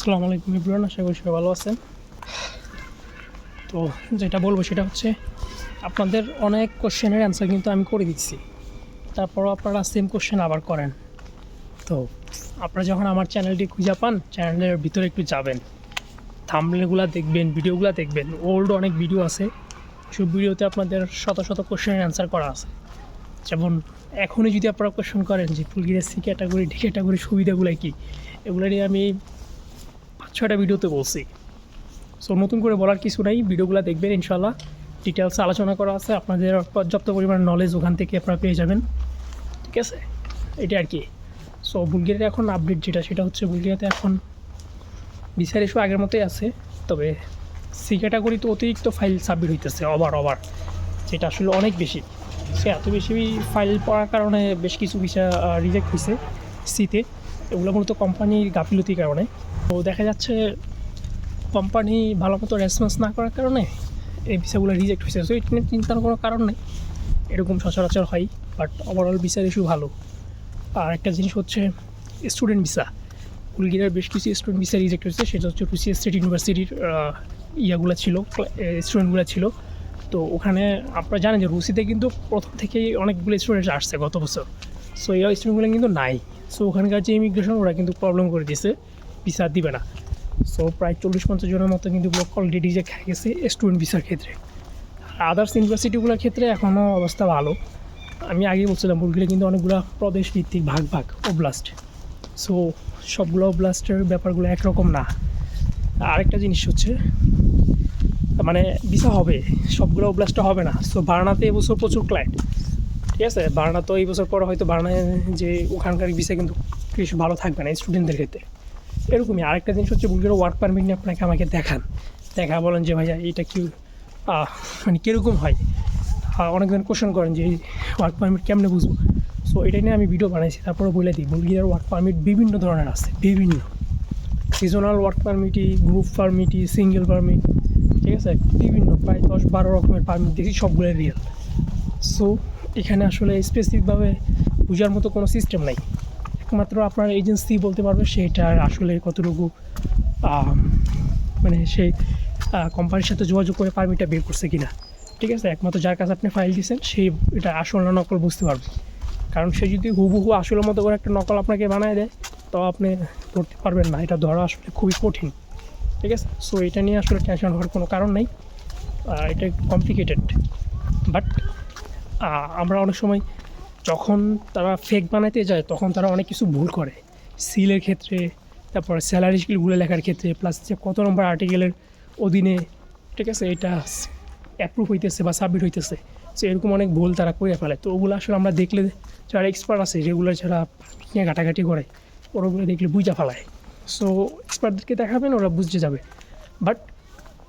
আসসালামু আলাইকুম ইব্রান আশা করি সবাই ভালো আছেন। তো যেটা বলব সেটা হচ্ছে, আপনাদের অনেক কোশ্চেনের অ্যান্সার কিন্তু আমি করে দিচ্ছি। তারপরও আপনারা সেম কোশ্চেন আবার করেন। তো আপনারা যখন আমার চ্যানেলটি খুঁজে পান চ্যানেলের ভিতরে একটু যাবেন। থামলেগুলো দেখবেন ভিডিওগুলো দেখবেন। ওল্ড অনেক ভিডিও আছে। সব ভিডিওতে আপনাদের শত শত কোশ্চেনের অ্যান্সার করা আছে। যেমন, এখনই যদি আপনারা কোশ্চেন করেন যে, ফুলগিরের সি ক্যাটাগরি ডি ক্যাটাগরি সুবিধাগুলো কী? এগুলো নিয়ে আমি ছয়টা ভিডিওতে বলছি। সো নতুন করে বলার কিছু নাই, ভিডিওগুলো দেখবেন ইনশাল্লাহ ডিটেলস আলোচনা করা আছে, আপনাদের পর্যাপ্ত পরিমাণ নলেজ ওখান থেকে আপনারা পেয়ে যাবেন। ঠিক আছে? এটা আর কি। সো বুলগেরিয়ার এখন আপডেট যেটা, সেটা হচ্ছে বুলগেরিয়াতে এখন বিচার ইস্যু আগের মতোই আছে। তবে সি ক্যাটাগরিতে অতিরিক্ত ফাইল সাবমিট হইতেছে ওভার ওভার যেটা আসলে অনেক বেশি। সে এত বেশি ফাইল পড়ার কারণে বেশ কিছু ভিসা রিজেক্ট হয়েছে সিতে এগুলো মূলত কোম্পানির গাফিলতির কারণে। তো দেখা যাচ্ছে কোম্পানি ভালো মতো রেসপন্স না করার কারণে এই ভিসাগুলো রিজেক্ট হয়েছে। সো এটা নিয়ে চিন্তার কোনো কারণ নেই। এরকম সচরাচর হয় বাট ওভারঅল ভিসার ইস্যু ভালো। আর একটা জিনিস হচ্ছে স্টুডেন্ট ভিসা বুলগেরিয়ার বেশ কিছু স্টুডেন্ট ভিসা রিজেক্ট হয়েছে, সেটা হচ্ছে রুসি স্টেট ইউনিভার্সিটির ইয়াগুলো ছিল স্টুডেন্টগুলো ছিল। তো ওখানে আপনারা জানেন যে রুসিতে কিন্তু প্রথম থেকেই অনেকগুলো স্টুডেন্ট আসছে গত বছর। সো এই স্টুডেন্টগুলো কিন্তু নাই। সো ওখানকার যে ইমিগ্রেশন ওরা কিন্তু প্রবলেম করে দিয়েছে। ভিসা দিবে না। সো প্রায় চল্লিশ পঞ্চাশ জনের মতো কিন্তু ব্লক অলরেডি যে হয়ে গেছে স্টুডেন্ট ভিসার ক্ষেত্রে। আদার্স ইউনিভার্সিটিগুলোর ক্ষেত্রে এখনও অবস্থা ভালো। আমি আগেই বলছিলাম বুলগেরিয়া কিন্তু অনেকগুলো প্রদেশ ভিত্তিক ভাগ ভাগ ওব্লাস্ট সো সবগুলো ওব্লাস্টের ব্যাপারগুলো একরকম না। আরেকটা জিনিস হচ্ছে মানে ভিসা হবে, সবগুলো ওব্লাস্টে হবে না। সো বার্নাতে এবছর প্রচুর ক্লায়েন্ট ঠিক আছে? বার্না তো এই বছর পরে হয়তো বার্নায় যে ওখানকার ভিসা কিন্তু বেশ ভালো থাকবে না স্টুডেন্টদের ক্ষেত্রে। এরকমই। আরেকটা জিনিস হচ্ছে বুলগেরিয়া ওয়ার্ক পারমিট নিয়ে আপনাকে আমাকে দেখান। দেখা, বলেন যে, ভাইয়া, এটা কি মানে কীরকম হয়? অনেকজন কোশ্চেন করেন যে ওয়ার্ক পারমিট কেমনে বুঝব? সো এটা নিয়ে আমি ভিডিও বানাইছি, তারপরে বলে দিই, বুলগেরিয়ার ওয়ার্ক পারমিট বিভিন্ন ধরনের আছে, বিভিন্ন। সিজনাল ওয়ার্ক পারমিটই গ্রুপ পারমিটই সিঙ্গেল পারমিট ঠিক আছে? বিভিন্ন, প্রায় দশ বারো রকমের পারমিট দেখি সবগুলো রিয়েল সো এখানে আসলে স্পেসিফিকভাবে বোঝার মতো কোনো সিস্টেম নাই। একমাত্র আপনার এজেন্সি বলতে পারবে সেটা আসলে কতটুকু মানে সেই কোম্পানির সাথে যোগাযোগ করে পারমিটটা বের করছে কিনা। ঠিক আছে? একমাত্র যার কাছে আপনি ফাইল দিয়েছেন সেই এটা আসল না নকল বুঝতে পারবে। কারণ সে যদি হুবহু আসলের মতো করে একটা নকল আপনাকে বানায় দেয় তো আপনি ধরতে পারবেন না। এটা ধরা আসলে খুবই কঠিন। ঠিক আছে? সো এটা নিয়ে আসলে টেনশন হওয়ার কোনো কারণ নেই। এটা কমপ্লিকেটেড বাট আমরা অনেক সময় যখন তারা ফেক বানাতে যায়, তখন তারা অনেক কিছু ভুল করে। সিলের ক্ষেত্রে, তারপর স্যালারি স্কিলগুলো লেখার ক্ষেত্রে প্লাস যে কত নম্বর আর্টিকেলের অধীনে, ঠিক আছে, এটা অ্যাপ্রুভ হইতেছে বা সাবমিট হইতেছে। সো এরকম অনেক ভুল তারা করে ফেলে। তো ওগুলো আসলে আমরা দেখলে যারা এক্সপার্ট আছে যেগুলো যারা নিয়ে ঘাটাঘাটি করে ওরাগুলো দেখলে বুঝা ফেলায়। সো এক্সপার্টদেরকে দেখাবেন, ওরা বুঝতে যাবে। বাট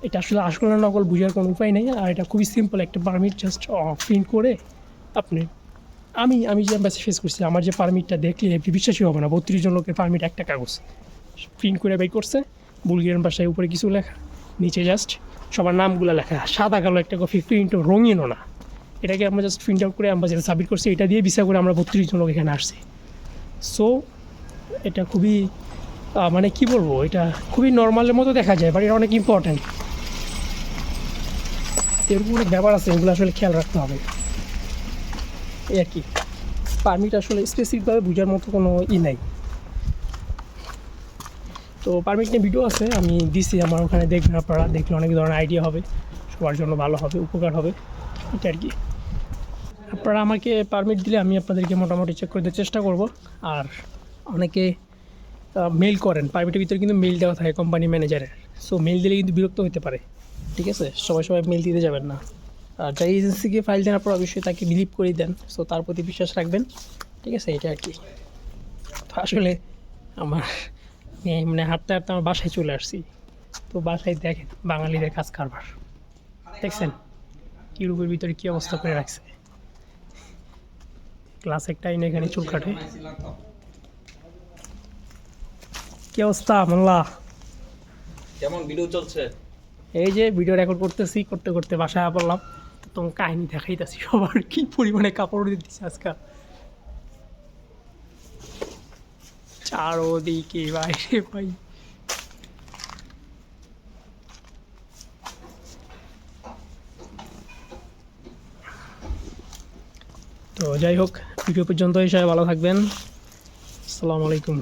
এটা আসলে আসল না নকল বুঝার কোনো উপায় নেই। আর এটা খুবই সিম্পল একটা পারমিট জাস্ট প্রিন্ট করে আপনি আমি আমি যে অ্যাম্বাসি ফেস করছি আমার যে পারমিটটা দেখলে বিশ্বাসই হবে না। বত্রিশ জন লোকের পারমিট একটা কাগজ। প্রিন্ট করে বের করছে। বুলগেরিয়ান ভাষায় উপরে কিছু লেখা। নিচে জাস্ট সবার নামগুলো লেখা। সাদা কালো একটা কপি প্রিন্ট রঙিনও না। এটাকে আমরা জাস্ট প্রিন্ট আউট করে অ্যাম্বাসিতে সাবমিট করছি। এটা দিয়ে ভিসা করে আমরা বত্রিশ জন লোক এখানে আসছি। সো এটা খুবই মানে কি বলব? এটা খুবই নর্মালের মতো দেখা যায় বাট এটা অনেক ইম্পর্ট্যান্ট এরকম অনেক ব্যাপার আছে, এগুলো আসলে খেয়াল রাখতে হবে। এই আর কি। পারমিট আসলে স্পেসিফিকভাবে বোঝার মতো কোনো ই নাই। তো পারমিট নিয়ে ভিডিও আছে, আমি দিছি আমার ওখানে দেখবেন আপনারা, দেখলে অনেক ধরনের আইডিয়া হবে, সবার জন্য ভালো হবে, উপকার হবে, এটা আর কি। আপনারা আমাকে পারমিট দিলে আমি আপনাদেরকে মোটামুটি চেক করে দেওয়ার চেষ্টা করব। আর অনেকে মেল করেন পারমিটের ভিতরে কিন্তু মেল দেওয়া থাকে কোম্পানি ম্যানেজারের সো মেল দিলে কিন্তু বিরক্ত হতে পারে। ঠিক আছে? সবাই সবাই মেল দিতে যাবেন না। আর যাই এজেন্সিকে ফাইল দেওয়ার পর অবশ্যই তাকে বিলিভ করে দেন। সো তার প্রতি বিশ্বাস রাখবেন। ঠিক আছে? এটা আর কি। তো আসলে আমার মানে হাঁটতে হাঁটতে আমার বাসায় চলে আসছি। তো বাসায় দেখেন বাঙালিদের কাজ কারবার। দেখছেন? ইউরোপের ভিতরে কী অবস্থা করে রাখছে। ক্লাস একটা আইনে এখানে চুল কাটে। কি অবস্থা মোল্লা? কেমন? ভিডিও চলছে? এই যে ভিডিও রেকর্ড করতেছি করতে করতে বাসায় পড়লাম তো তোমার কাহিনি দেখাইতেছি, সবার কি পরিমাণে কাপড় দিতেছে আজকাল চারোদিকে বাইরে ভাই। তো যাই হোক, ভিডিও পর্যন্ত হিসাবে ভালো থাকবেন। আসসালামু আলাইকুম।